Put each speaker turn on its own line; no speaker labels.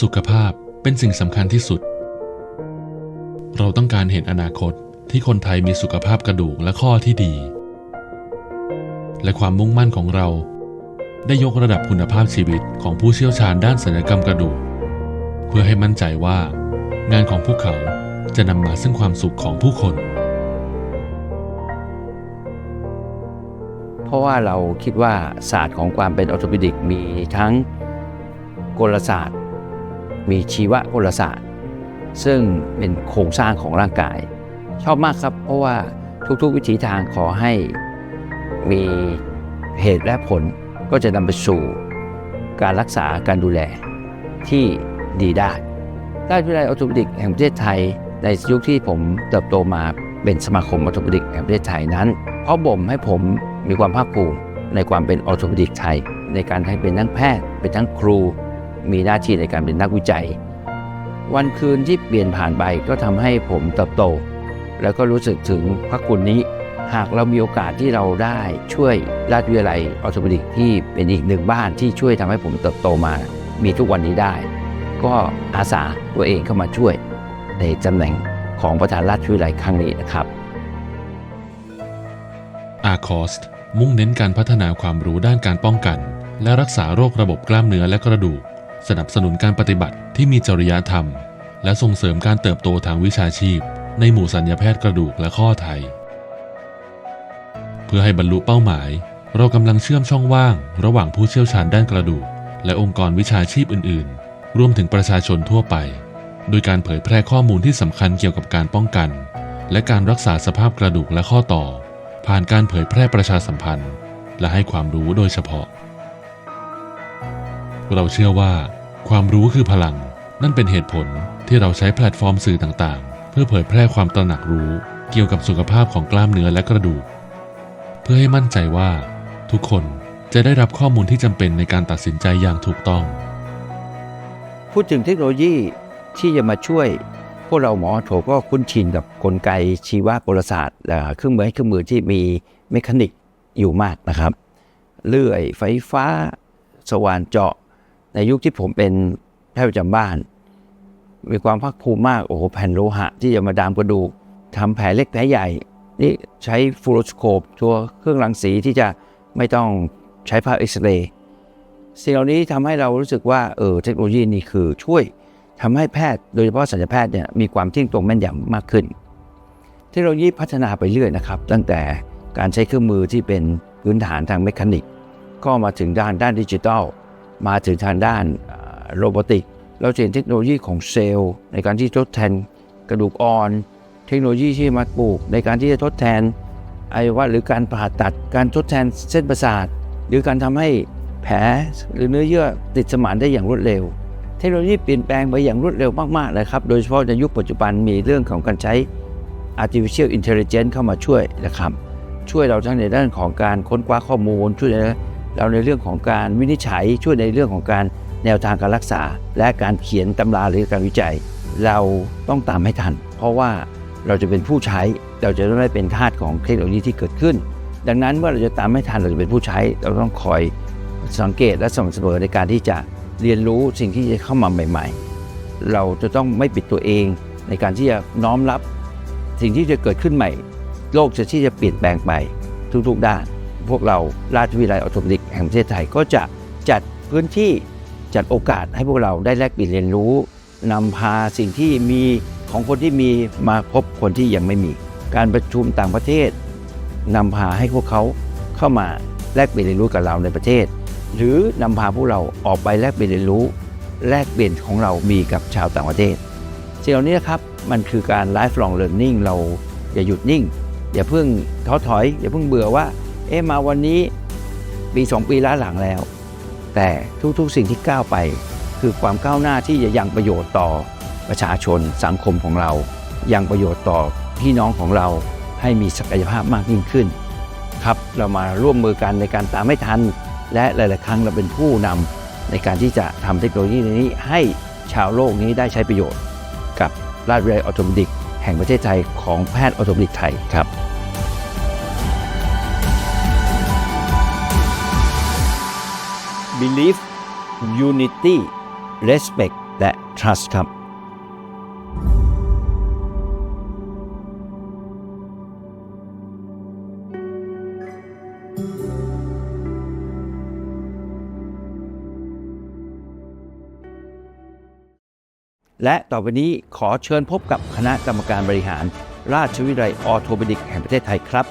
สุขภาพเป็นสิ่งสำคัญที่สุด เราต้องการเห็นอนาคตที่คนไทยมีสุขภาพกระดูกและข้อที่ดี และความมุ่งมั่นของเรา ได้ยกระดับคุณภาพชีวิตของผู้เชี่ยวชาญด้านศัลยกรรมกระดูก เพื่อให้มั่นใจว่า งานของพวกเขาจะนำมาซึ่งความสุขของผู้คน
เพราะว่าเราคิดว่าศาสตร์ของความเป็นออร์โทปิดิกมีทั้งกลศาสตร์ มีชีวกลศาสตร์ ซึ่งเป็นโครงสร้างของร่างกาย ชอบมากครับ เพราะว่าทุกๆวิถีทางขอให้มีเหตุและผลก็จะนำไปสู่การรักษาการดูแลที่ดีได้ราชวิทยาลัยออร์โทปิดิกแห่งประเทศไทย ในยุคที่ผมเติบโตมาเป็นสมาคมออร์โทปิดิกแห่งประเทศไทยนั้นเพราะบ่มให้ผมมีความภาคภูมิในความเป็นออร์โทปิดิกไทย ในการให้เป็นทั้งแพทย์ เป็นทั้งครู มีหน้าที่ในการเป็นนักวิจัย วันคืนที่เปลี่ยนผ่านไปก็ทำให้ผมเติบโต แล้วก็รู้สึกถึงพระคุณนี้ หากเรามีโอกาสที่เราได้ช่วยราชวิทยาลัยออร์โทปิดิกที่เป็นอีกหนึ่งบ้านที่ช่วยทำให้ผมเติบโตมา มีทุกวันนี้ได้ ก็อาสาตัวเองเข้ามาช่วย ในตำแหน่งของประธานราชวิทยาลัยครั้งนี้นะครับ
อาคอสมุ่งเน้นการพัฒนาความรู้ด้านการป้องกัน และรักษาโรคระบบกล้ามเนื้อและกระดูก สนับสนุนการปฏิบัติที่มีจริยธรรม และส่งเสริมการเติบโตทางวิชาชีพ ในหมู่สัญญาแพทย์กระดูกและข้อไทย เพื่อให้บรรลุเป้าหมาย เรากำลังเชื่อมช่องว่าง ระหว่างผู้เชี่ยวชาญด้านกระดูก และองค์กรวิชาชีพอื่น ๆ รวมถึงประชาชนทั่วไป โดยการเผยแพร่ข้อมูลที่สำคัญเกี่ยวกับการป้องกัน และการรักษาสภาพกระดูกและข้อต่อ ผ่านการเผยแพร่ประชาสัมพันธ์ และให้ความรู้โดยเฉพาะเราเชื่อว่า ความรู้คือพลัง นั่นเป็นเหตุผลที่เราใช้แพลตฟอร์มสื่อต่างๆ เพื่อเผยแพร่ความตระหนักรู้ เกี่ยวกับสุขภาพของกล้ามเนื้อและกระดูก เพื่อให้มั่นใจว่า ทุกคนจะได้รับข้อมูลที่จำเป็นในการตัดสินใจอย่างถูกต้อง
พูดถึงเทคโนโลยีที่จะมาช่วย พวกเราหมอโถก็คุ้นชินกับกลไกชีวกลศาสตร์และเครื่องมือให้เครื่องมือที่มีเมคานิกอยู่มากนะครับ เลื่อยไฟฟ้า สว่านเจาะ ในยุคที่ผมเป็นแพทย์ประจำบ้าน มีความภาคภูมิมากโอ้โหแผ่นโลหะ ที่จะมาดามกระดูกทำแผลเล็กแผลใหญ่ นี่ใช้ฟลูโรสโคปตัวเครื่องรังสีที่จะไม่ต้องใช้ภาพเอ็กซเรย์สิ่งเหล่านี้ทำให้เรารู้สึกว่าเออเทคโนโลยีนี่คือช่วยทำให้แพทย์โดยเฉพาะสัญญแพทย์เนี่ยมีความเที่ยงตรงแม่นยำมากขึ้น เทคโนโลยีพัฒนาไปเรื่อยนะครับ ตั้งแต่การใช้เครื่องมือที่เป็นพื้นฐานทางเมคานิก ก็มาถึงด้านด้านดิจิทัล มาถึงทางด้านโรบอติก เราเห็นเทคโนโลยีของเซลล์ในการที่ทดแทนกระดูกอ่อน เทคโนโลยีที่มาปลูกในการที่จะทดแทนอวัยวะหรือการผ่าตัด การทดแทนเส้นประสาท หรือการทำให้แผลหรือเนื้อเยื่อติดสมานได้อย่างรวดเร็ว เทคโนโลยีเปลี่ยนแปลงไปอย่างรวดเร็วมากๆเลยครับ โดยเฉพาะในยุคปัจจุบันมีเรื่องของการใช้ artificial intelligence เข้ามาช่วยนะครับ ช่วยเราทั้งในด้านของการค้นคว้าข้อมูลช่วย เราในเรื่องของการวินิจฉัยช่วยในเรื่องของการแนวทางการรักษา และการเขียนตำราหรือการวิจัย เราต้องตามให้ทัน เพราะว่าเราจะเป็นผู้ใช้เราจะไม่เป็นทาสของเทคโนโลยีที่เกิดขึ้น ดังนั้นเมื่อเราจะตามไม่ทันเราจะเป็นผู้ใช้ เราต้องคอยสังเกตและสม่ำเสมอในการที่จะเรียนรู้สิ่งที่จะเข้ามาใหม่ ๆ เราจะต้องไม่ปิดตัวเองในการที่จะน้อมรับสิ่งที่จะเกิดขึ้นใหม่ โลกจะที่จะเปลี่ยนแปลงไปทุกๆด้าน พวกเราราชวิทยาลัยออโตมิกแห่งประเทศไทยก็จะจัดพื้นที่จัดโอกาสให้พวกเราได้แลกเปลี่ยนเรียนรู้นำพาสิ่งที่มีของคนที่มีมาพบคนที่ยังไม่มี การประชุมต่างประเทศนำพาให้พวกเขาเข้ามาแลกเปลี่ยนเรียนรู้กับเราในประเทศ หรือนำพาพวกเราออกไปแลกเปลี่ยนเรียนรู้ แลกเปลี่ยนของเรามีกับชาวต่างประเทศสิ่งเหล่านี้นะครับมันคือการ lifelong learning เราอย่าหยุดนิ่ง อย่าเพิ่งท้อถอย อย่าเพิ่งเบื่อว่า เอ๊ะมาวันนี้ปี 2 ปีล้าหลังแล้ว แต่ทุกๆสิ่งที่ก้าวไป คือความก้าวหน้าที่จะยังประโยชน์ต่อประชาชนสังคมของเรา ยังประโยชน์ต่อพี่น้องของเราให้มีศักยภาพมากยิ่งขึ้นครับเรามาร่วมมือกันในการตามให้ทัน และหลาย ๆ ครั้งเราเป็นผู้นำในการที่จะทำเทคโนโลยีนี้ให้ชาวโลกนี้ได้ใช้ประโยชน์ กับราชวิทยาลัยออโตมดิกแห่งประเทศไทยของแพทย์ออโตมดิกไทยครับ Belief Unity Respect และ Trust ครับ และต่อไปนี้ขอเชิญพบกับคณะกรรมการบริหาร ราชวิทยาลัยออโทเปดิกแห่งประเทศไทยครับ